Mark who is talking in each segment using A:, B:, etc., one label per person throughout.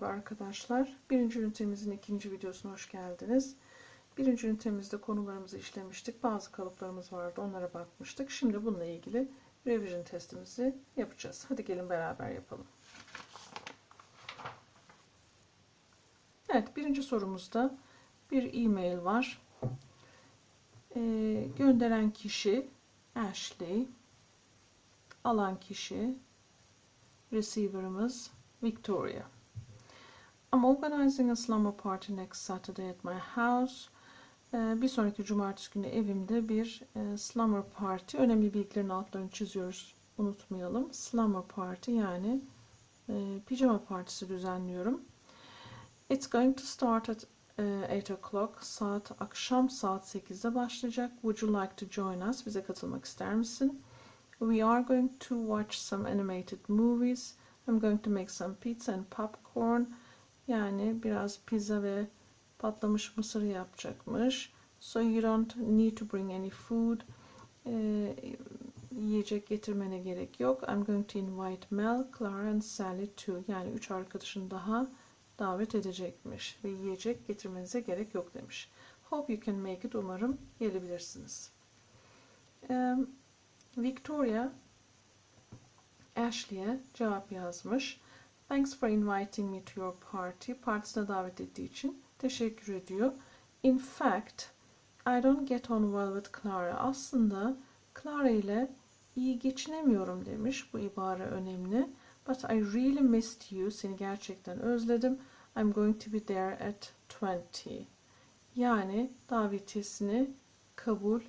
A: Merhaba arkadaşlar. Birinci ünitemizin ikinci videosuna hoş geldiniz. Birinci ünitemizde konularımızı işlemiştik. Bazı kalıplarımız vardı. Onlara bakmıştık. Şimdi bununla ilgili revision testimizi yapacağız. Hadi gelin beraber yapalım. Evet, birinci sorumuzda bir e-mail var. Ee, gönderen kişi Ashley, alan kişi receiver'ımız Victoria. I'm organizing a slumber party next Saturday at my house. Ee, bir sonraki cumartesi günü evimde bir e, slumber party. Önemli bilgilerin altlarını çiziyoruz. Unutmayalım. Slumber party yani e, pijama partisi düzenliyorum. It's going to start at e, 8 o'clock. Saat akşam saat 8'de başlayacak. Would you like to join us? Bize katılmak ister misin? We are going to watch some animated movies. I'm going to make some pizza and popcorn. Yani biraz pizza ve patlamış mısır yapacakmış. So you don't need to bring any food. Ee, yiyecek getirmene gerek yok. I'm going to invite Mel, Clara and Sally too. Yani üç arkadaşın daha davet edecekmiş. Ve yiyecek getirmenize gerek yok demiş. Hope you can make it. Umarım gelebilirsiniz. Um, Victoria Ashley'e cevap yazmış. Thanks for inviting me to your party. Partisine davet ettiği için teşekkür ediyor. In fact, I don't get on well with Clara. Aslında Clara ile iyi geçinemiyorum demiş. Bu ibare önemli. But I really missed you. Seni gerçekten özledim. I'm going to be there at 20. Yani davetiyesini kabul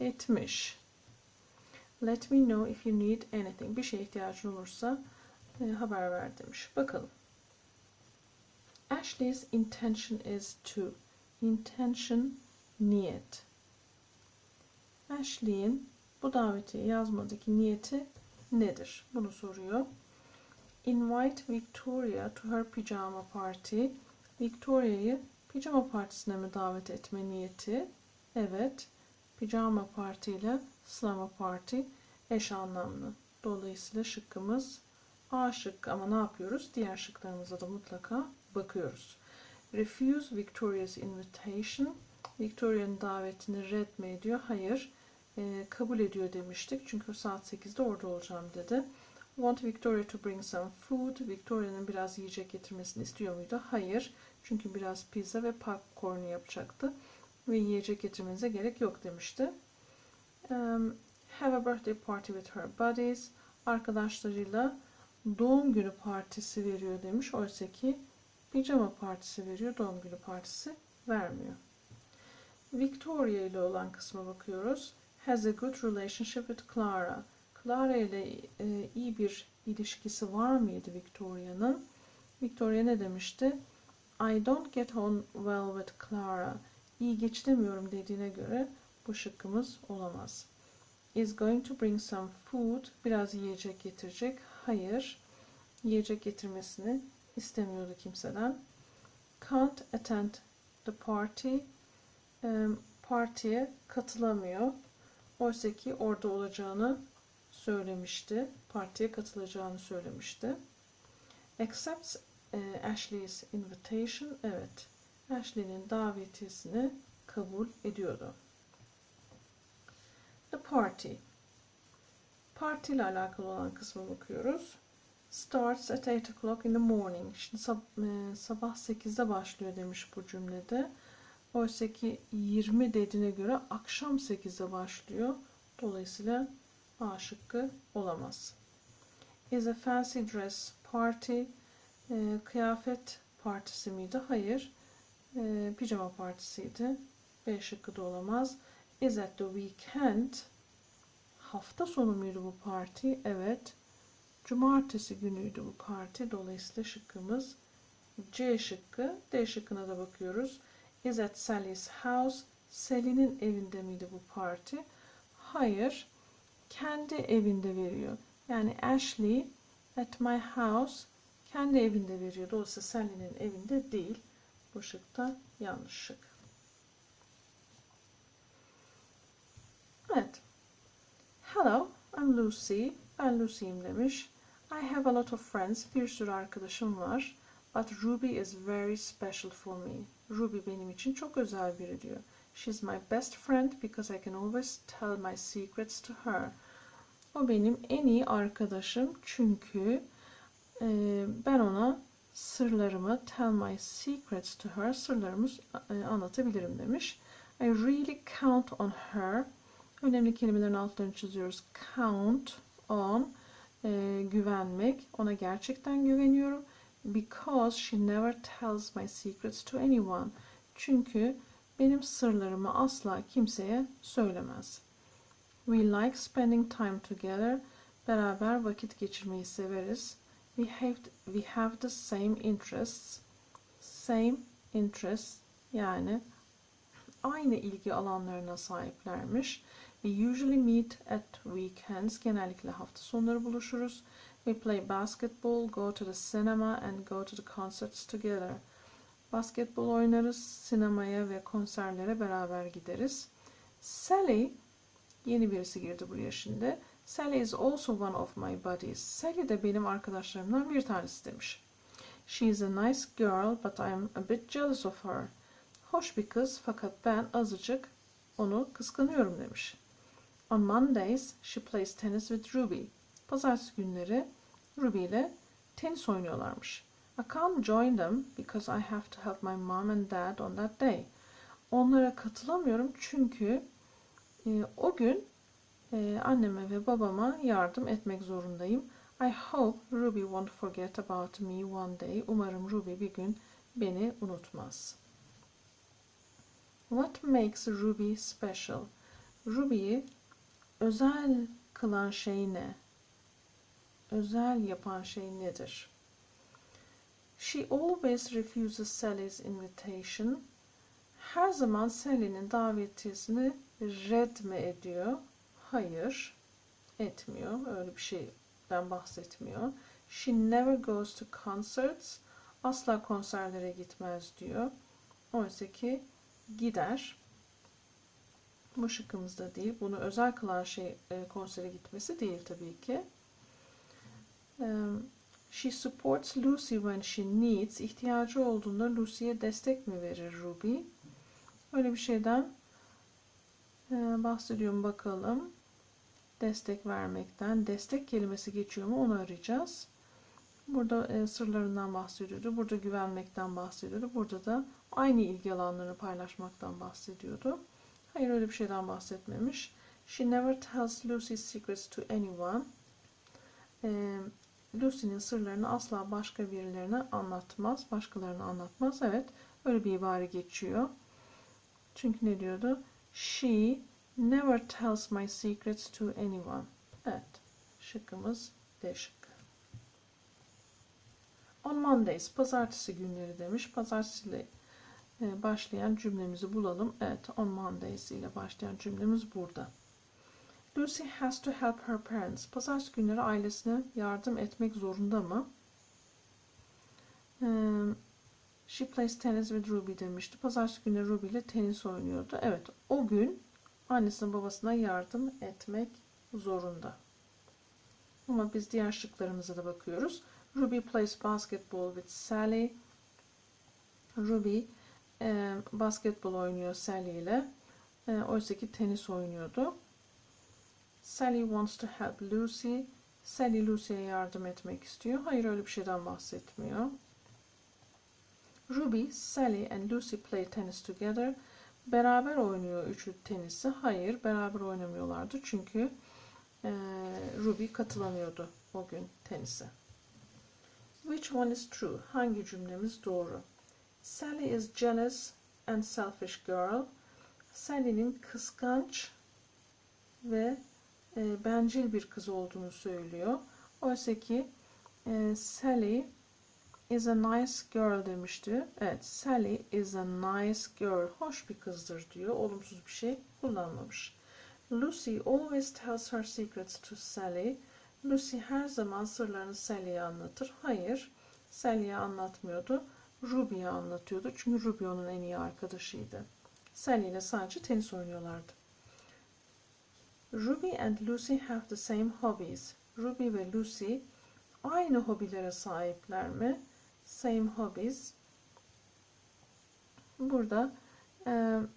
A: etmiş. Let me know if you need anything. Bir şeye ihtiyacın olursa e, haber ver demiş. Bakalım. Ashley's intention is to. Intention niyet. Ashley'in bu daveti yazmadaki niyeti nedir? Bunu soruyor. Invite Victoria to her pijama party. Victoria'yı pijama partisine mi davet etme niyeti? Evet. Pijama parti ile slumber party eş anlamlı. Dolayısıyla şıkkımız A şıkkı ama ne yapıyoruz? Diğer şıklarımıza da mutlaka bakıyoruz. Refuse Victoria's invitation. Victoria'nın davetini red mi ediyor? Hayır. E, kabul ediyor demiştik. Çünkü saat 8'de orada olacağım dedi. Want Victoria to bring some food. Victoria'nın biraz yiyecek getirmesini istiyor muydu? Hayır. Çünkü biraz pizza ve popcorn yapacaktı. Ve yiyecek getirmenize gerek yok demişti. Um, have a birthday party with her buddies. Arkadaşlarıyla doğum günü partisi veriyor demiş. Oysa ki pijama partisi veriyor, doğum günü partisi vermiyor. Victoria ile olan kısma bakıyoruz. Has a good relationship with Clara. Clara ile e, iyi bir ilişkisi var mıydı Victoria'nın? Victoria ne demişti? I don't get on well with Clara. İyi geçinemiyorum dediğine göre bu şıkkımız olamaz. Is going to bring some food. Biraz yiyecek getirecek. Hayır. Yiyecek getirmesini istemiyordu kimseden. Can't attend the party. Partiye katılamıyor. Oysa ki orada olacağını söylemişti. Partiye katılacağını söylemişti. Accepts Ashley's invitation. Evet. Ashley'nin davetiyesini kabul ediyordu. The party. Parti ile alakalı olan kısma bakıyoruz. Starts at 8 o'clock in the morning. Şimdi sab e, sabah 8'de başlıyor demiş bu cümlede. Oysa ki 20 dediğine göre akşam 8'de başlıyor. Dolayısıyla A şıkkı olamaz. Is a fancy dress party. E, kıyafet partisi miydi? Hayır. E, pijama partisiydi. B şıkkı da olamaz. Is at the weekend. Hafta sonu muydu bu parti? Evet. Cumartesi günüydü bu parti. Dolayısıyla şıkkımız C şıkkı. D şıkkına da bakıyoruz. Is at Sally's house. Sally'nin evinde miydi bu parti? Hayır. Kendi evinde veriyor. Yani Ashley at my house kendi evinde veriyor. Dolayısıyla Sally'nin evinde değil. Bu şıkta yanlış şık. Evet. Hello, I'm Lucy. Ben Lucy'yim demiş. I have a lot of friends. Bir sürü arkadaşım var. But Ruby is very special for me. Ruby benim için çok özel biri diyor. She's my best friend because I can always tell my secrets to her. O benim en iyi arkadaşım çünkü e, ben ona sırlarımı tell my secrets to her sırlarımı e, anlatabilirim demiş. I really count on her. Önemli kelimelerin altlarını çiziyoruz. Count on e, güvenmek. Ona gerçekten güveniyorum. Because she never tells my secrets to anyone. Çünkü benim sırlarımı asla kimseye söylemez. We like spending time together. Beraber vakit geçirmeyi severiz. We have we have the same interests. Same interests yani aynı ilgi alanlarına sahiplermiş. We usually meet at weekends. Genellikle hafta sonları buluşuruz. We play basketball, go to the cinema and go to the concerts together. Basketbol oynarız, sinemaya ve konserlere beraber gideriz. Sally, yeni birisi girdi buraya şimdi. Sally is also one of my buddies. Sally de benim arkadaşlarımdan bir tanesi demiş. She is a nice girl but I'm a bit jealous of her. Hoş bir kız fakat ben azıcık onu kıskanıyorum demiş. On Mondays she plays tennis with Ruby. Pazartesi günleri Ruby ile tenis oynuyorlarmış. I can't join them because I have to help my mom and dad on that day. Onlara katılamıyorum çünkü e, o gün e, anneme ve babama yardım etmek zorundayım. I hope Ruby won't forget about me one day. Umarım Ruby bir gün beni unutmaz. What makes Ruby special? Ruby'yi özel kılan şey ne? Özel yapan şey nedir? She always refuses Sally's invitation. Her zaman Sally'nin davetiyesini red mi ediyor? Hayır, etmiyor. Öyle bir şeyden bahsetmiyor. She never goes to concerts. Asla konserlere gitmez diyor. Oysa ki gider. Bu şıkkımızda değil. Bunu özel kılan şey e, konsere gitmesi değil tabii ki. Um, She supports Lucy when she needs. İhtiyacı olduğunda Lucy'ye destek mi verir Ruby? Öyle bir şeyden e, bahsediyorum bakalım. Destek vermekten. Destek kelimesi geçiyor mu onu arayacağız. Burada e, sırlarından bahsediyordu. Burada güvenmekten bahsediyordu. Burada da aynı ilgi alanlarını paylaşmaktan bahsediyordu. Hayır öyle bir şeyden bahsetmemiş. She never tells Lucy's secrets to anyone. E, Lucy'nin sırlarını asla başka birilerine anlatmaz, başkalarına anlatmaz. Evet, öyle bir ibare geçiyor. Çünkü ne diyordu? She never tells my secrets to anyone. Evet, şıkkımız D şıkkı. On Mondays, pazartesi günleri demiş. Pazartesi başlayan cümlemizi bulalım. Evet, on Mondays ile başlayan cümlemiz burada. Lucy has to help her parents. Pazartesi günleri ailesine yardım etmek zorunda mı? Um, she plays tennis with Ruby demişti. Pazartesi günü Ruby ile tenis oynuyordu. Evet, o gün annesine babasına yardım etmek zorunda. Ama biz diğer şıklarımıza da bakıyoruz. Ruby plays basketball with Sally. Ruby e, basketbol oynuyor Sally ile. E, oysa ki tenis oynuyordu. Sally wants to help Lucy. Sally Lucy'ye yardım etmek istiyor. Hayır öyle bir şeyden bahsetmiyor. Ruby, Sally and Lucy play tennis together. Beraber oynuyor üçlü tenisi. Hayır beraber oynamıyorlardı. Çünkü e, Ruby katılamıyordu o gün tenise. Which one is true? Hangi cümlemiz doğru? Sally is jealous and selfish girl. Sally'nin kıskanç ve e, bencil bir kız olduğunu söylüyor. Oysa ki e, Sally is a nice girl demişti. Evet, Sally is a nice girl. Hoş bir kızdır diyor. Olumsuz bir şey kullanmamış. Lucy always tells her secrets to Sally. Lucy her zaman sırlarını Sally'ye anlatır. Hayır, Sally'ye anlatmıyordu. Ruby'ye anlatıyordu. Çünkü Ruby onun en iyi arkadaşıydı. Sally ile sadece tenis oynuyorlardı. Ruby and Lucy have the same hobbies. Ruby ve Lucy aynı hobilere sahipler mi? same hobbies. Burada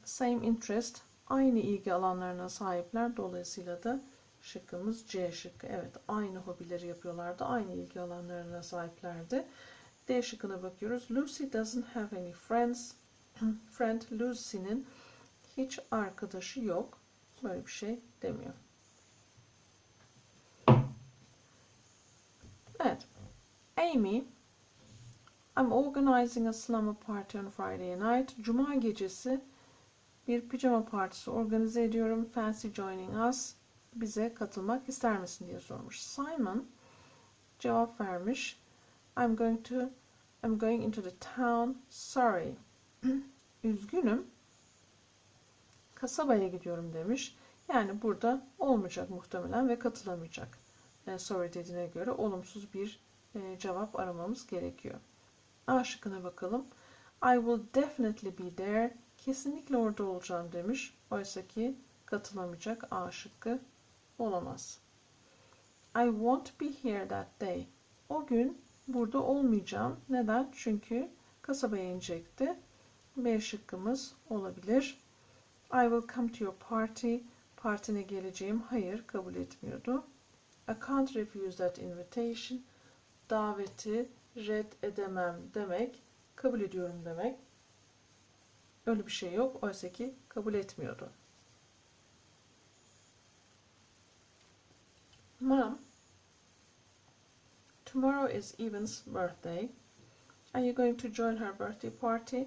A: same interest, aynı ilgi alanlarına sahipler. Dolayısıyla da şıkkımız C şıkkı. Evet, aynı hobileri yapıyorlardı. Aynı ilgi alanlarına sahiplerdi. D şıkkına bakıyoruz. Lucy doesn't have any friends. Friend Lucy'nin hiç arkadaşı yok. Böyle bir şey demiyor. Evet. Amy I'm organizing a slumber party on Friday night. Cuma gecesi bir pijama partisi organize ediyorum. Fancy joining us. Bize katılmak ister misin diye sormuş. Simon cevap vermiş. I'm going to I'm going into the town. Sorry. Üzgünüm. Kasabaya gidiyorum demiş. Yani burada olmayacak muhtemelen ve katılamayacak. E, sorry dediğine göre olumsuz bir e, cevap aramamız gerekiyor. A şıkkına bakalım. I will definitely be there. Kesinlikle orada olacağım demiş. Oysa ki katılamayacak A şıkkı olamaz. I won't be here that day. O gün burada olmayacağım. Neden? Çünkü kasabaya inecekti. B şıkkımız olabilir. I will come to your party. Partine geleceğim. Hayır, kabul etmiyordu. I can't refuse that invitation. Daveti red edemem demek, kabul ediyorum demek. Öyle bir şey yok. Oysa ki kabul etmiyordu. Mom, tomorrow is Evan's birthday. Are you going to join her birthday party?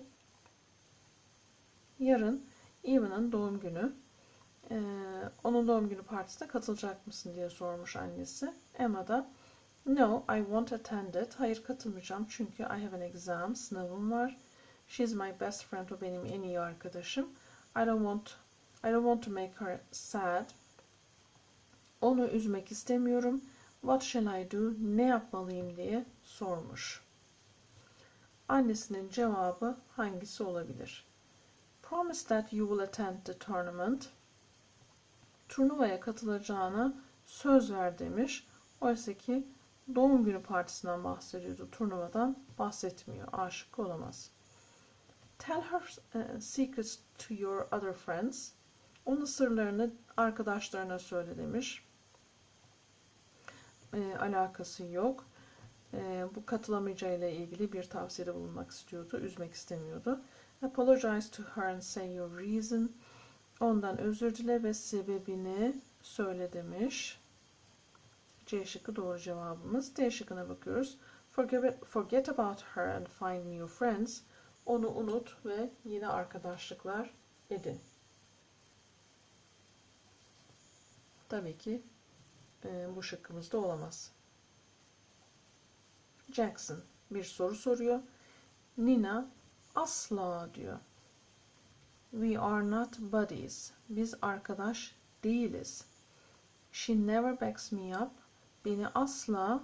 A: Yarın Evan'ın doğum günü. Ee, onun doğum günü partisine katılacak mısın diye sormuş annesi. Emma da No, I won't attend it. Hayır katılmayacağım çünkü I have an exam, sınavım var. She's my best friend, o benim en iyi arkadaşım. I don't want I don't want to make her sad. Onu üzmek istemiyorum. What shall I do? Ne yapmalıyım diye sormuş. Annesinin cevabı hangisi olabilir? Promise that you will attend the tournament. Turnuvaya katılacağına söz ver demiş. Oysa ki doğum günü partisinden bahsediyordu. Turnuvadan bahsetmiyor. Aşık olamaz. Tell her uh, secrets to your other friends. Onun sırlarını arkadaşlarına söyle demiş. E, alakası yok. E, bu katılamayacağıyla ilgili bir tavsiyede bulunmak istiyordu. Üzmek istemiyordu. Apologize to her and say your reason. Ondan özür dile ve sebebini söyle demiş. C şıkkı doğru cevabımız. D şıkkına bakıyoruz. Forget, forget about her and find new friends. Onu unut ve yine arkadaşlıklar edin. Tabii ki e, bu şıkkımızda olamaz. Jackson bir soru soruyor. Nina asla diyor. We are not buddies. Biz arkadaş değiliz. She never backs me up beni asla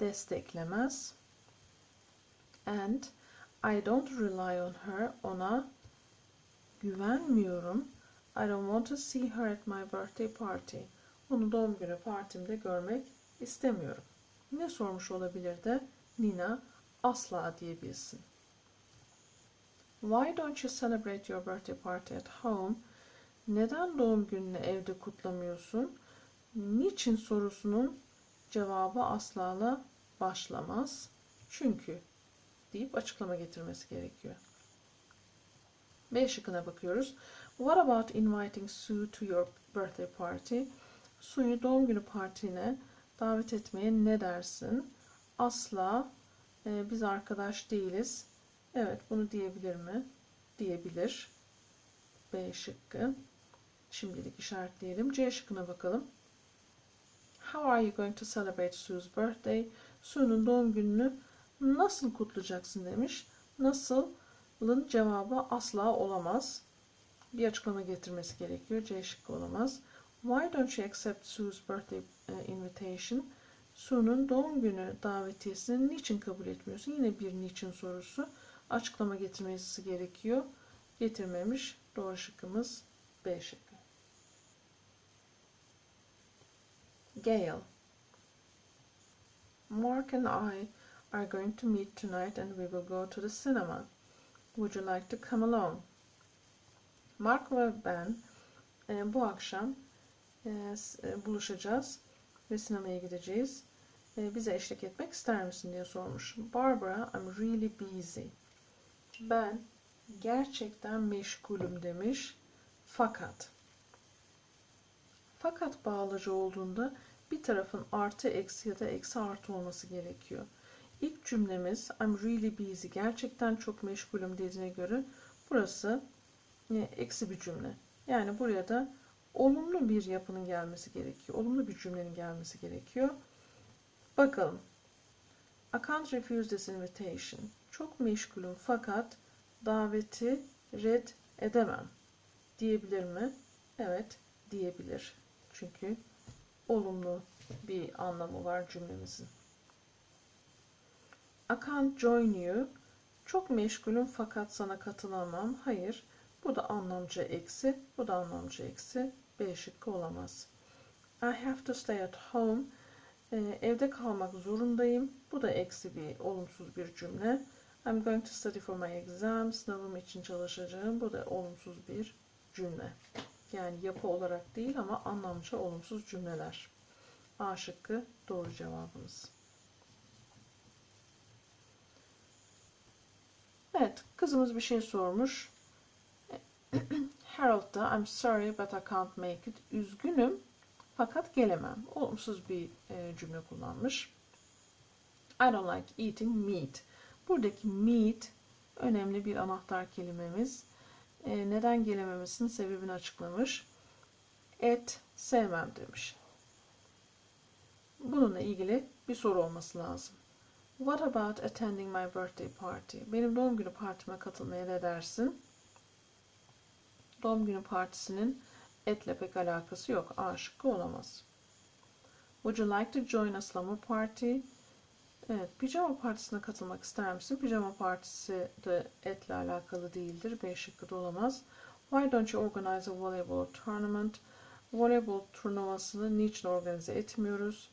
A: desteklemez. And I don't rely on her. Ona güvenmiyorum. I don't want to see her at my birthday party. Onu doğum günü partimde görmek istemiyorum. Ne sormuş olabilir de Nina asla diyebilsin. Why don't you celebrate your birthday party at home? Neden doğum gününü evde kutlamıyorsun? niçin sorusunun cevabı asla başlamaz. Çünkü deyip açıklama getirmesi gerekiyor. B şıkkına bakıyoruz. What about inviting Sue to your birthday party? Sue'yu doğum günü partine davet etmeye ne dersin? Asla e, biz arkadaş değiliz. Evet bunu diyebilir mi? Diyebilir. B şıkkı. Şimdilik işaretleyelim. C şıkkına bakalım. How are you going to celebrate Sue's birthday? Sue'nun doğum gününü nasıl kutlayacaksın demiş. Nasıl'ın cevabı asla olamaz. Bir açıklama getirmesi gerekiyor. C şıkkı olamaz. Why don't you accept Sue's birthday uh, invitation? Sue'nun doğum günü davetiyesini niçin kabul etmiyorsun? Yine bir niçin sorusu. Açıklama getirmesi gerekiyor. Getirmemiş. Doğru şıkkımız B şıkkı. Gail. Mark and I are going to meet tonight and we will go to the cinema. Would you like to come along? Mark ve ben e, bu akşam e, e, buluşacağız ve sinemaya gideceğiz. E, bize eşlik etmek ister misin diye sormuş. Barbara, I'm really busy. Ben gerçekten meşgulüm demiş. Fakat fakat bağlacı olduğunda bir tarafın artı eksi ya da eksi artı olması gerekiyor. İlk cümlemiz I'm really busy. Gerçekten çok meşgulüm dediğine göre burası e, eksi bir cümle. Yani buraya da olumlu bir yapının gelmesi gerekiyor. Olumlu bir cümlenin gelmesi gerekiyor. Bakalım. I can't refuse this invitation. Çok meşgulüm fakat daveti red edemem. Diyebilir mi? Evet, diyebilir. Çünkü olumlu bir anlamı var cümlemizin. I can't join you. Çok meşgulüm fakat sana katılamam. Hayır. Bu da anlamcı eksi. Bu da anlamcı eksi. B şıkkı olamaz. I have to stay at home. Ee, evde kalmak zorundayım. Bu da eksi bir, olumsuz bir cümle. I'm going to study for my exam. Sınavım için çalışacağım. Bu da olumsuz bir cümle. Yani yapı olarak değil ama anlamcı olumsuz cümleler. A şıkkı doğru cevabımız. Evet, kızımız bir şey sormuş. Harold da I'm sorry but I can't make it. Üzgünüm fakat gelemem. Olumsuz bir e, cümle kullanmış. I don't like eating meat. Buradaki meat önemli bir anahtar kelimemiz. E, neden gelememesinin sebebini açıklamış. Et sevmem demiş. Bununla ilgili bir soru olması lazım. What about attending my birthday party? Benim doğum günü partime katılmaya ne dersin? Doğum günü partisinin etle pek alakası yok. A şıkkı olamaz. Would you like to join a slumber party? Evet, pijama partisine katılmak ister misin? Pijama partisi de etle alakalı değildir. B şıkkı da olamaz. Why don't you organize a volleyball tournament? Voleybol turnuvasını niçin organize etmiyoruz?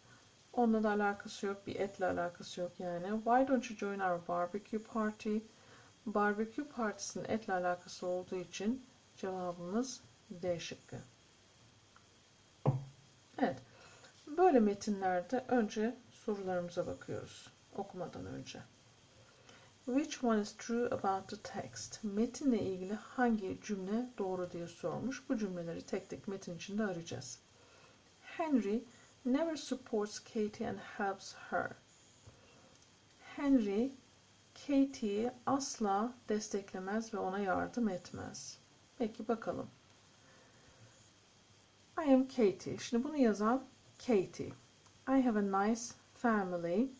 A: Onunla da alakası yok. Bir etle alakası yok yani. Why don't you join our barbecue party? Barbecue partisinin etle alakası olduğu için cevabımız D şıkkı. Evet. Böyle metinlerde önce sorularımıza bakıyoruz okumadan önce. Which one is true about the text? Metinle ilgili hangi cümle doğru diye sormuş. Bu cümleleri tek tek metin içinde arayacağız. Henry never supports Katie and helps her. Henry Katie'yi asla desteklemez ve ona yardım etmez. Peki bakalım. I am Katie. Şimdi bunu yazan Katie. I have a nice family.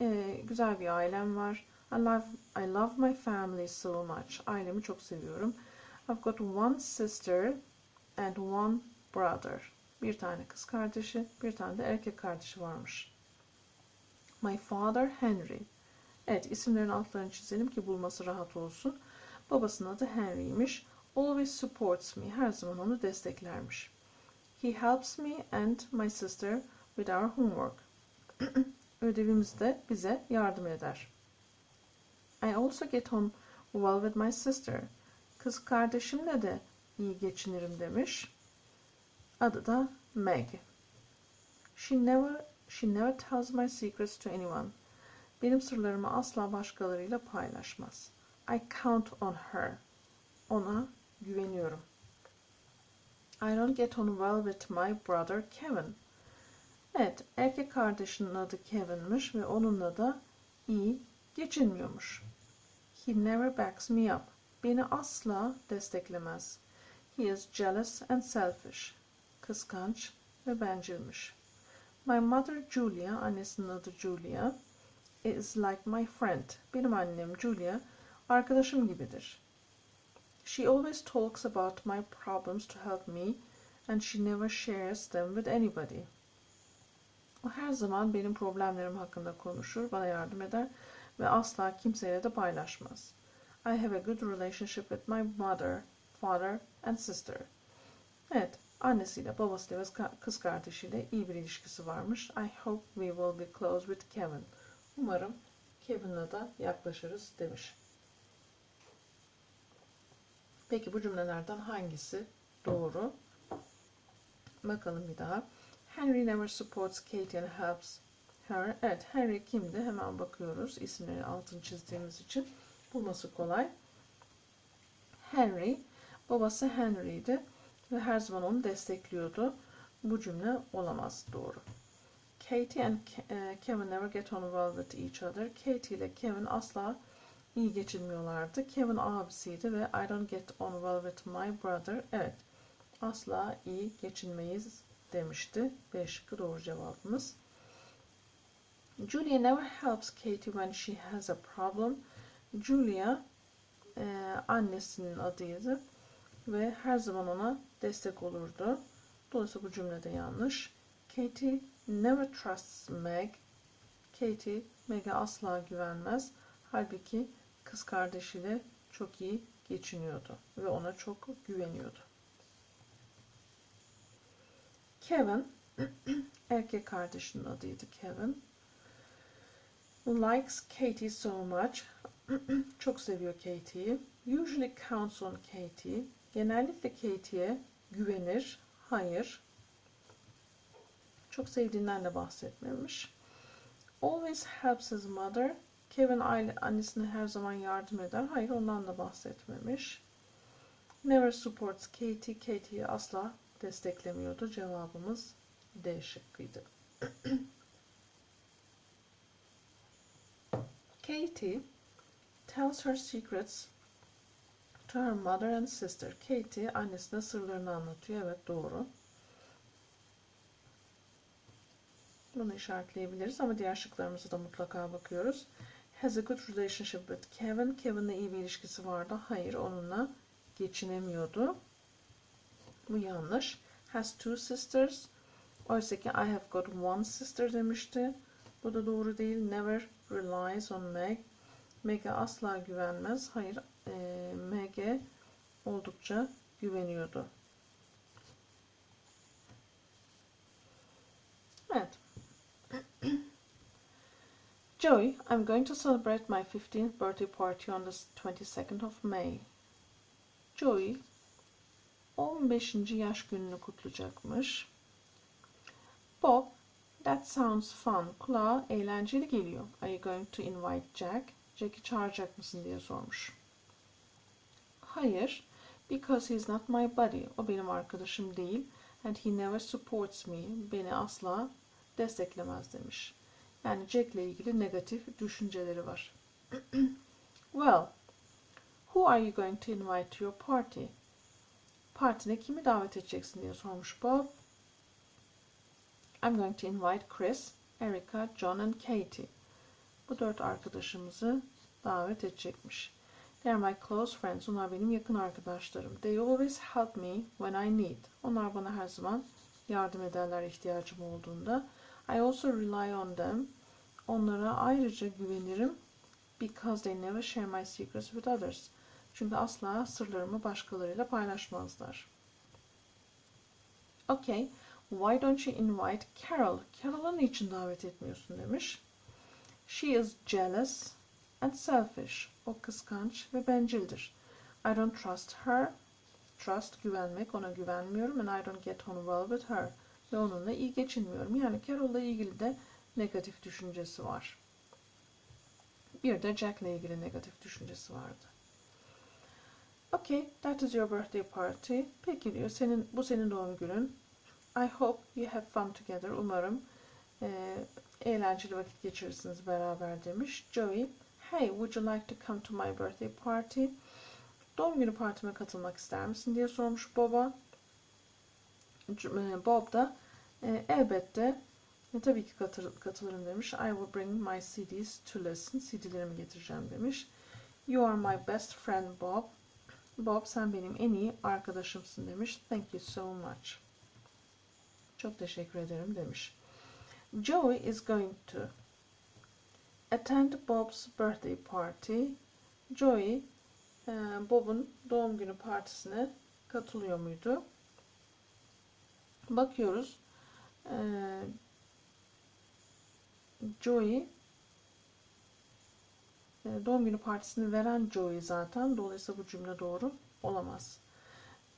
A: Ee, güzel bir ailem var. I love, I love my family so much. Ailemi çok seviyorum. I've got one sister and one brother. Bir tane kız kardeşi, bir tane de erkek kardeşi varmış. My father Henry. Evet, isimlerin altlarını çizelim ki bulması rahat olsun. Babasının adı Henry'ymiş. Always supports me. Her zaman onu desteklermiş. He helps me and my sister with our homework. Ödevimizde bize yardım eder. I also get on well with my sister. Kız kardeşimle de iyi geçinirim demiş. Adı da Meg. She never she never tells my secrets to anyone. Benim sırlarımı asla başkalarıyla paylaşmaz. I count on her. Ona güveniyorum. I don't get on well with my brother Kevin. Evet, erkek kardeşinin adı Kevin'miş ve onunla da iyi geçinmiyormuş. He never backs me up. Beni asla desteklemez. He is jealous and selfish. Kıskanç ve bencilmiş. My mother Julia, annesinin adı Julia, is like my friend. Benim annem Julia, arkadaşım gibidir. She always talks about my problems to help me and she never shares them with anybody. O her zaman benim problemlerim hakkında konuşur, bana yardım eder ve asla kimseyle de paylaşmaz. I have a good relationship with my mother, father and sister. Evet, annesiyle, babasıyla ve kız kardeşiyle iyi bir ilişkisi varmış. I hope we will be close with Kevin. Umarım Kevin'la da yaklaşırız demiş. Peki bu cümlelerden hangisi doğru? Bakalım bir daha. Henry never supports Katie and helps her. Evet, Henry kimdi? Hemen bakıyoruz. İsimleri altını çizdiğimiz için bulması kolay. Henry, babası Henry'di ve her zaman onu destekliyordu. Bu cümle olamaz doğru. Katie and e, Kevin never get on well with each other. Katie ile Kevin asla iyi geçinmiyorlardı. Kevin abisiydi ve I don't get on well with my brother. Evet, asla iyi geçinmeyiz demişti. B şıkkı doğru cevabımız. Julia never helps Katie when she has a problem. Julia e, annesinin adıydı ve her zaman ona destek olurdu. Dolayısıyla bu cümlede yanlış. Katie never trusts Meg. Katie Meg'e asla güvenmez. Halbuki kız kardeşiyle çok iyi geçiniyordu ve ona çok güveniyordu. Kevin erkek kardeşinin adıydı Kevin. Likes Katie so much. çok seviyor Katie'yi. Usually counts on Katie. Genellikle Katie'ye güvenir. Hayır. Çok sevdiğinden de bahsetmemiş. Always helps his mother. Kevin aile, annesine her zaman yardım eder. Hayır ondan da bahsetmemiş. Never supports Katie. Katie'yi asla desteklemiyordu. Cevabımız D şıkkıydı. Katie tells her secrets to her mother and sister. Katie annesine sırlarını anlatıyor. Evet doğru. Bunu işaretleyebiliriz ama diğer şıklarımıza da mutlaka bakıyoruz. Has a good relationship with Kevin. Kevin'le iyi bir ilişkisi vardı. Hayır onunla geçinemiyordu. Bu yanlış. Has two sisters. Oysa ki I have got one sister demişti. Bu da doğru değil. Never relies on Meg. Meg'e asla güvenmez. Hayır, e, Meg'e oldukça güveniyordu. Evet. Joey, I'm going to celebrate my 15th birthday party on the 22nd of May. Joey 15. yaş gününü kutlayacakmış. Bob, that sounds fun. Kulağa eğlenceli geliyor. Are you going to invite Jack? Jack'i çağıracak mısın diye sormuş. Hayır, because he's not my buddy. O benim arkadaşım değil. And he never supports me. Beni asla desteklemez demiş. Yani Jack ile ilgili negatif düşünceleri var. well, who are you going to invite to your party? Partine kimi davet edeceksin diye sormuş Bob. I'm going to invite Chris, Erica, John and Katie. Bu dört arkadaşımızı davet edecekmiş. They are my close friends. Onlar benim yakın arkadaşlarım. They always help me when I need. Onlar bana her zaman yardım ederler ihtiyacım olduğunda. I also rely on them. Onlara ayrıca güvenirim. Because they never share my secrets with others. Çünkü asla sırlarımı başkalarıyla paylaşmazlar. Okay, why don't you invite Carol? Carol'ı niçin davet etmiyorsun demiş. She is jealous and selfish. O kıskanç ve bencildir. I don't trust her. Trust güvenmek, ona güvenmiyorum. And I don't get on well with her. Ve onunla iyi geçinmiyorum. Yani Carol'la ilgili de negatif düşüncesi var. Bir de Jack'le ilgili negatif düşüncesi vardı. Okay, that is your birthday party. Peki diyor, senin bu senin doğum günün. I hope you have fun together. Umarım e, eğlenceli vakit geçirirsiniz beraber demiş. Joey, hey, would you like to come to my birthday party? Doğum günü partime katılmak ister misin diye sormuş Bob'a. Bob da e, elbette e, tabii ki katır, katılırım demiş. I will bring my CDs to listen. CD'lerimi getireceğim demiş. You are my best friend Bob. Bob sen benim en iyi arkadaşımsın demiş. Thank you so much. Çok teşekkür ederim demiş. Joey is going to attend Bob's birthday party. Joey e, Bob'un doğum günü partisine katılıyor muydu? Bakıyoruz. E, Joey E, doğum günü partisini veren Joey zaten. Dolayısıyla bu cümle doğru olamaz.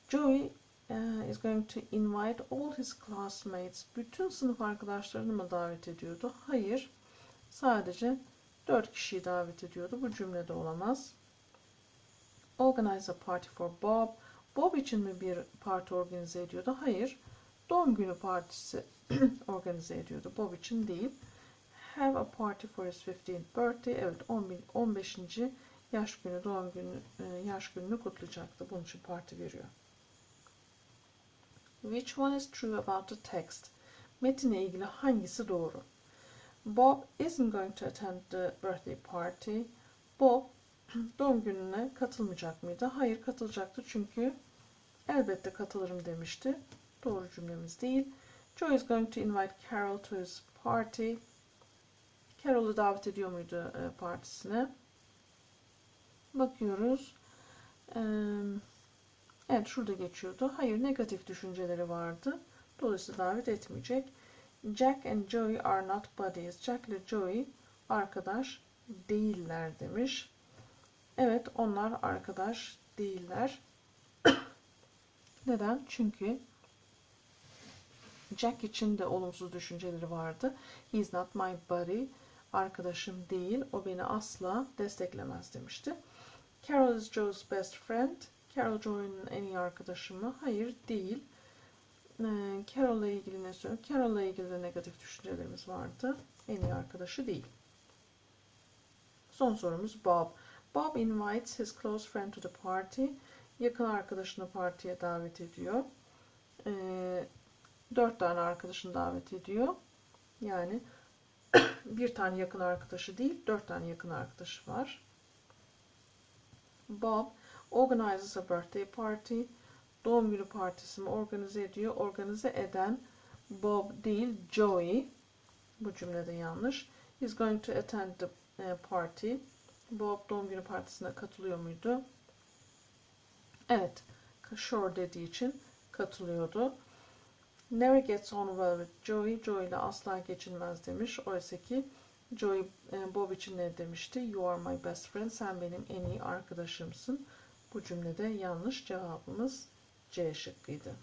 A: Joey eh, is going to invite all his classmates. Bütün sınıf arkadaşlarını mı davet ediyordu? Hayır. Sadece 4 kişiyi davet ediyordu. Bu cümlede olamaz. Organize a party for Bob. Bob için mi bir parti organize ediyordu? Hayır. Doğum günü partisi organize ediyordu. Bob için değil. Have a party for his 15th birthday. Evet 10 15. yaş günü doğum günü e, yaş gününü kutlayacaktı. Bunun için parti veriyor. Which one is true about the text? Metinle ilgili hangisi doğru? Bob isn't going to attend the birthday party. Bob doğum gününe katılmayacak mıydı? Hayır katılacaktı çünkü elbette katılırım demişti. Doğru cümlemiz değil. Joe is going to invite Carol to his party. Carol'u davet ediyor muydu e, partisine? Bakıyoruz. Eee Evet şurada geçiyordu. Hayır negatif düşünceleri vardı. Dolayısıyla davet etmeyecek. Jack and Joey are not buddies. Jack ile Joey arkadaş değiller demiş. Evet onlar arkadaş değiller. Neden? Çünkü Jack için de olumsuz düşünceleri vardı. He's not my buddy. Arkadaşım değil. O beni asla desteklemez demişti. Carol is Joe's best friend. Carol Joy'un en iyi arkadaşı mı? Hayır değil. Ee, Carol'la ilgili ne söylüyor? Carol'la ilgili de negatif düşüncelerimiz vardı. En iyi arkadaşı değil. Son sorumuz Bob. Bob invites his close friend to the party. Yakın arkadaşını partiye davet ediyor. Ee, dört tane arkadaşını davet ediyor. Yani bir tane yakın arkadaşı değil, dört tane yakın arkadaşı var. Bob organizes a birthday party. Doğum günü partisini organize ediyor. Organize eden Bob değil Joey. Bu cümlede yanlış. He's going to attend the eh, party. Bob doğum günü partisine katılıyor muydu? Evet. Sure dediği için katılıyordu. Never gets on well with Joey. Joey ile asla geçinmez demiş. Oysa ki Joey eh, Bob için ne demişti? You are my best friend. Sen benim en iyi arkadaşımsın. Bu cümlede yanlış cevabımız C şıkkıydı.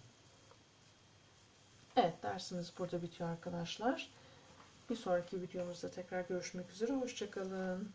A: Evet dersimiz burada bitiyor arkadaşlar. Bir sonraki videomuzda tekrar görüşmek üzere. Hoşçakalın.